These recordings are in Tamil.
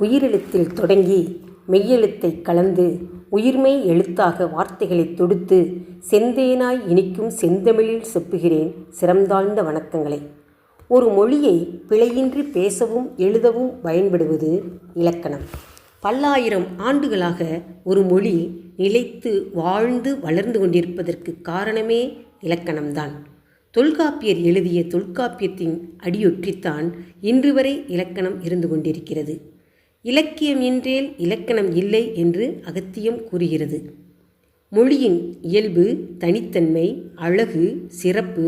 உயிரெழுத்தில் தொடங்கி மெய்யெழுத்தைக் கலந்து உயிர்மை எழுத்தாக வார்த்தைகளைத் தொடுத்து செந்தேனாய் இனிக்கும் செந்தமிழில் செப்புகிறேன் சிறந்தாழ்ந்த வணக்கங்களை. ஒரு மொழியை பிழையின்றி பேசவும் எழுதவும் பயன்படுவது இலக்கணம். பல்லாயிரம் ஆண்டுகளாக ஒரு மொழி நிலைத்து வாழ்ந்து வளர்ந்து கொண்டிருப்பதற்கு காரணமே இலக்கணம்தான். தொல்காப்பியர் எழுதிய தொல்காப்பியத்தின் அடியொற்றித்தான் இன்று வரை இலக்கணம் இருந்து கொண்டிருக்கிறது. இலக்கியம் என்றேல் இலக்கணம் இல்லை என்று அகத்தியம் கூறுகிறது. மொழியின் இயல்பு தனித்தன்மை அழகு சிறப்பு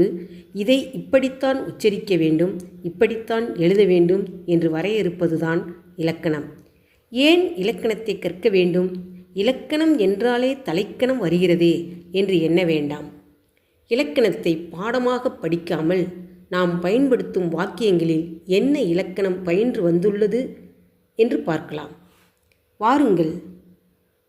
இதை இப்படித்தான் உச்சரிக்க வேண்டும் இப்படித்தான் எழுத வேண்டும் என்று வரையறுப்பதுதான் இலக்கணம். ஏன் இலக்கணத்தை கற்க வேண்டும்? இலக்கணம் என்றாலே தலைக்கணம் வருகிறதே என்று எண்ண வேண்டாம். இலக்கணத்தை பாடமாக படிக்காமல் நாம் பயன்படுத்தும் வாக்கியங்களில் என்ன இலக்கணம் பயின்று வந்துள்ளது? என்று பார்க்கலாம். வாருங்கள்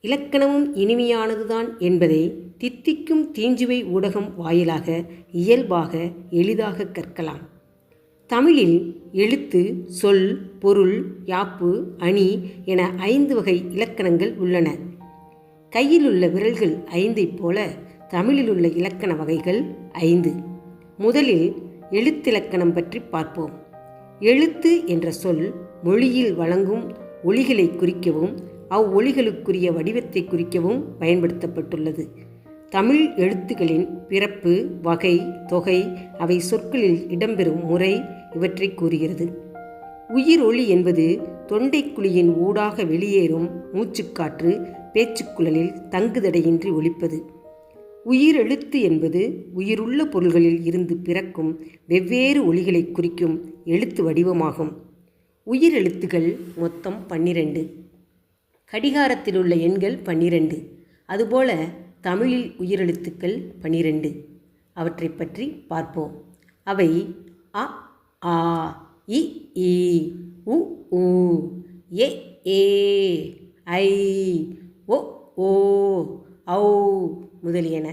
இலக்கணமும் இனிமையானதுதான் என்பதை தித்திக்கும் தீஞ்சுவை ஊடகம் வாயிலாக இயல்பாக எளிதாக கற்கலாம். தமிழில் எழுத்து சொல் பொருள் யாப்பு அணி என ஐந்து வகை இலக்கணங்கள் உள்ளன. கையில் உள்ள விரல்கள் ஐந்தைப் போல தமிழில் உள்ள இலக்கண வகைகள் ஐந்து. முதலில் எழுத்திலக்கணம் பற்றி பார்ப்போம். எழுத்து என்ற சொல் மொழியில் வழங்கும் ஒளிகளை குறிக்கவும் அவ்வொளிகளுக்குரிய வடிவத்தை குறிக்கவும் பயன்படுத்தப்பட்டுள்ளது. தமிழ் எழுத்துக்களின் பிறப்பு வகை தொகை அவை சொற்களில் இடம்பெறும் முறை இவற்றை கூறுகிறது. உயிர் ஒளி என்பது தொண்டைக்குழியின் ஊடாக வெளியேறும் மூச்சுக்காற்று பேச்சுக்குழலில் தங்குதடையின்றி ஒழிப்பது உயிரெழுத்து என்பது உயிருள்ள பொருள்களில் இருந்து பிறக்கும் வெவ்வேறு ஒளிகளை குறிக்கும் எழுத்து வடிவமாகும். உயிரெழுத்துகள் மொத்தம் பன்னிரண்டு. கடிகாரத்தில் உள்ள எண்கள் பன்னிரண்டு. அதுபோல தமிழில் உயிரெழுத்துக்கள் பன்னிரண்டு. அவற்றை பற்றி பார்ப்போம். அவை அ ஆ இ ஈ உ ஊ ஏ ஏ ஐ ஓ ஓ ஔ முதலியன.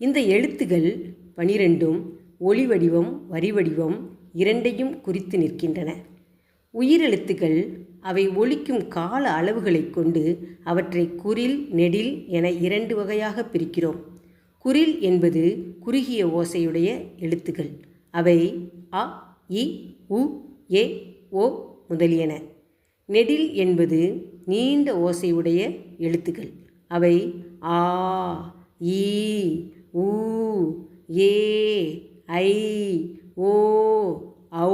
இந்த எழுத்துகள் பனிரெண்டும் ஒளி வடிவம் வரி வடிவம் இரண்டையும் குறித்து நிற்கின்றன. உயிரெழுத்துக்கள் அவை ஒழிக்கும் கால அளவுகளை கொண்டு அவற்றை குரில் நெடில் என இரண்டு வகையாக பிரிக்கிறோம். குரில் என்பது குறுகிய ஓசையுடைய எழுத்துக்கள் அவை அ இ உ ஏ ஓ முதலியன. நெடில் என்பது நீண்ட ஓசையுடைய எழுத்துக்கள் அவை ஆ ஈ ஊ ஏ ஐ ஓ ஔ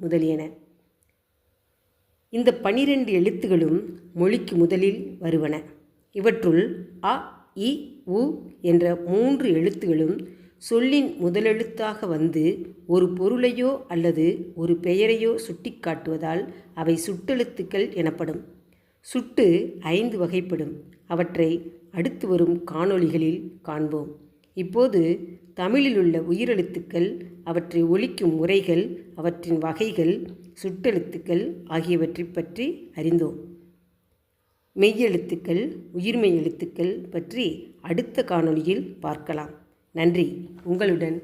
முதலியன. இந்த பனிரெண்டு எழுத்துகளும் மொழிக்கு முதலில் வருவன. இவற்றுள் அ இ உ என்ற மூன்று எழுத்துகளும் சொல்லின் முதலெழுத்தாக வந்து ஒரு பொருளையோ அல்லது ஒரு பெயரையோ சுட்டிக்காட்டுவதால் அவை சுட்டெழுத்துக்கள் எனப்படும். சுட்டு ஐந்து வகைப்படும். அவற்றை அடுத்து வரும் காணொளிகளில் காண்போம். இப்போது தமிழில் உள்ள உயிரெழுத்துக்கள் அவற்றை ஒழிக்கும் முறைகள் அவற்றின் வகைகள் சுட்டெழுத்துக்கள் ஆகியவற்றை பற்றி அறிந்தோம். மெய்யெழுத்துக்கள் உயிர்மெய் எழுத்துக்கள் பற்றி அடுத்த காணொளியில் பார்க்கலாம். நன்றி. உங்களுடன்